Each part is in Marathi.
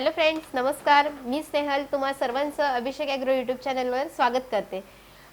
हॅलो फ्रेंड्स नमस्कार. मी स्नेहल तुम्हा सर्वांचं अभिषेक ॲग्रो यूट्यूब चॅनलवर स्वागत करते.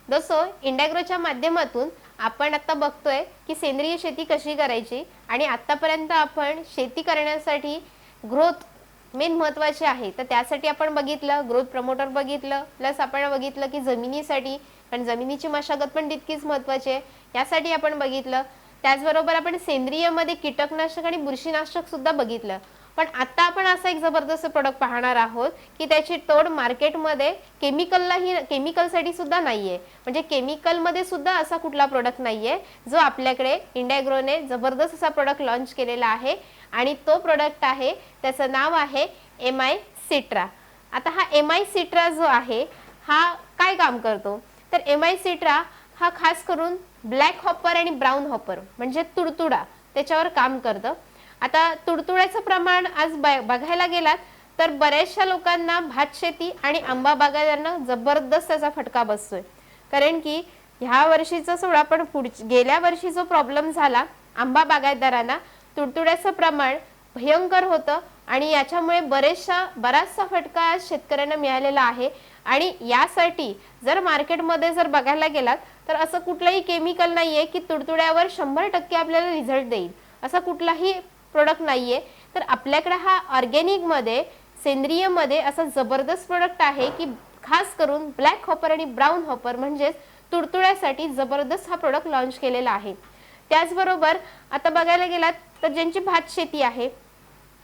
दोस्तो इंडॅग्रोच्या माध्यमातून आपण आता बघतोय की सेंद्रिय शेती कशी करायची आणि आत्तापर्यंत आपण शेती करण्यासाठी ग्रोथ मेन महत्त्वाचे आहे. तर त्यासाठी आपण बघितलं ग्रोथ प्रमोटर बघितलं प्लस आपण बघितलं की जमिनीसाठी कारण जमिनीची मशागत पण तितकीच महत्वाची आहे. यासाठी आपण बघितलं. त्याचबरोबर आपण सेंद्रियमध्ये कीटकनाशक आणि बुरशीनाशक सुद्धा बघितलं. पण आता आपण असा एक जबरदस्त प्रोडक्ट पाहणार आहोत की त्याची तोड मार्केटमध्ये केमिकललाही केमिकलसाठी सुद्धा नाहीये. म्हणजे केमिकलमध्ये सुद्धा असा कुठला प्रोडक्ट नाहीये जो आपल्याकडे इंडियाग्रोने जबरदस्त असा प्रोडक्ट लॉन्च केलेला आहे आणि तो प्रोडक्ट आहे त्याचं नाव आहे एम आय सिट्रा आता हा एम आय सिट्रा जो आहे हा काय काम करतो? तर एम आय सिट्रा हा खास करून ब्लॅक हॉपर आणि ब्राऊन हॉपर म्हणजे तुडतुडा त्याच्यावर काम करतं. आता तुडतुड्याचं प्रमाण आज ब- बघायला गेलात तर बऱ्याचशा लोकांना भात शेती आणि आंबा बागायदारांना जबरदस्त त्याचा फटका बसतोय. कारण की ह्या वर्षीचा सोडा पण पुढ गेल्या वर्षी जो प्रॉब्लेम झाला आंबा बागायतदारांना तुडतुड्याचं प्रमाण भयंकर होतं आणि याच्यामुळे बरेचशा बराचसा फटका आज शेतकऱ्यांना मिळालेला आहे. आणि यासाठी जर मार्केटमध्ये जर बघायला गेलात तर असं कुठलंही केमिकल नाहीये की तुडतुड्यावर शंभर टक्के आपल्याला रिझल्ट देईल. असा कुठलाही प्रोडक्ट नाहीये तर आपल्याकडे हा ऑर्गॅनिकमध्ये सेंद्रियमध्ये असा जबरदस्त प्रोडक्ट आहे की खास करून ब्लॅक हॉपर आणि ब्राऊन हॉपर म्हणजेच तुडतुड्यासाठी जबरदस्त हा प्रोडक्ट लॉन्च केलेला आहे. त्याचबरोबर आता बघायला गेलात तर ज्यांची भात शेती आहे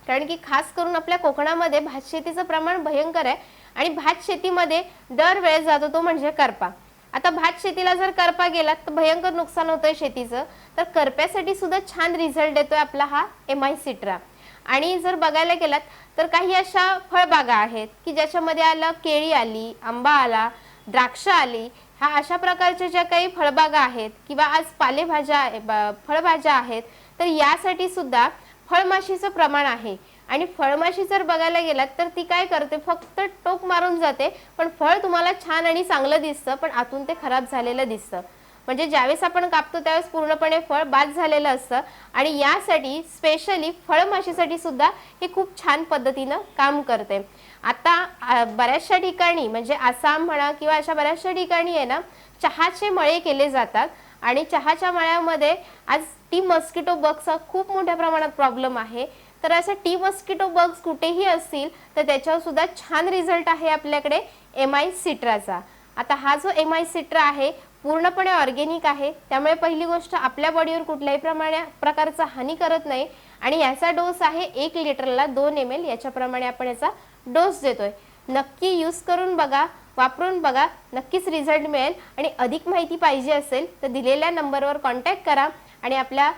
कारण की खास करून आपल्या कोकणामध्ये भात शेतीचं प्रमाण भयंकर आहे आणि भात शेतीमध्ये दरवेळेस जातो तो म्हणजे करपा. आता भात शेतीला जर करपा गेला तर भयंकर नुकसान होतंय शेतीचं. तर करप्यासाठी सुद्धा छान रिझल्ट देतोय आपला हा एम आय सिट्रा आणि जर बघायला गेलात तर काही अशा फळबागा आहेत की ज्याच्यामध्ये आलं केळी आली आंबा आला द्राक्ष आली ह्या अशा प्रकारच्या ज्या काही फळबागा आहेत किंवा आज पालेभाज्या ब- फळभाज्या आहेत तर यासाठी सुद्धा फळमाशीचं प्रमाण आहे. आणि फळमाशी जर बघायला गेलात तर ती काय करते? फक्त टोक मारून जाते पण फळ तुम्हाला छान आणि चांगलं दिसतं पण आतून ते खराब झालेलं दिसतं. म्हणजे ज्यावेळेस आपण कापतो त्यावेळेस पूर्णपणे फळ बाद झालेलं असतं. आणि यासाठी स्पेशली फळमाशीसाठी सुद्धा हे खूप छान पद्धतीनं काम करते. आता बऱ्याचशा ठिकाणी म्हणजे आसाम म्हणा किंवा अशा बऱ्याचशा ठिकाणी आहे ना चहाचे मळे केले जातात. आणि चहाच्या मळ्यामध्ये आज टी मस्किटो बगचा खूप मोठ्या प्रमाणात प्रॉब्लेम आहे. तर असं टी मस्किटो बग्स कुठेही असतील तर त्याच्यावर सुद्धा छान रिझल्ट आहे आपल्याकडे एम आय सिट्राचा आता हा जो एम आय सिट्रा आहे पूर्णपणे ऑर्गेनिक आहे. त्यामुळे पहिली गोष्ट आपल्या बॉडीवर कुठल्याही प्रमाणे प्रकारचा हानी करत नाही. आणि याचा डोस आहे एक लिटरला दोन एम एल याच्याप्रमाणे आपण याचा डोस देतोय. नक्की यूज करून बघा वापरून बघा नक्कीच रिझल्ट मिळेल. आणि अधिक माहिती पाहिजे असेल तर दिलेल्या नंबरवर कॉन्टॅक्ट करा. आणि आपल्या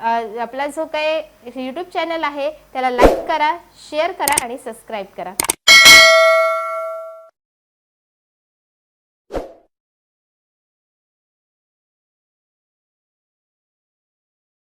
आपला जो काही यूट्यूब चॅनल आहे त्याला लाईक करा शेअर करा आणि सबस्क्राईब करा.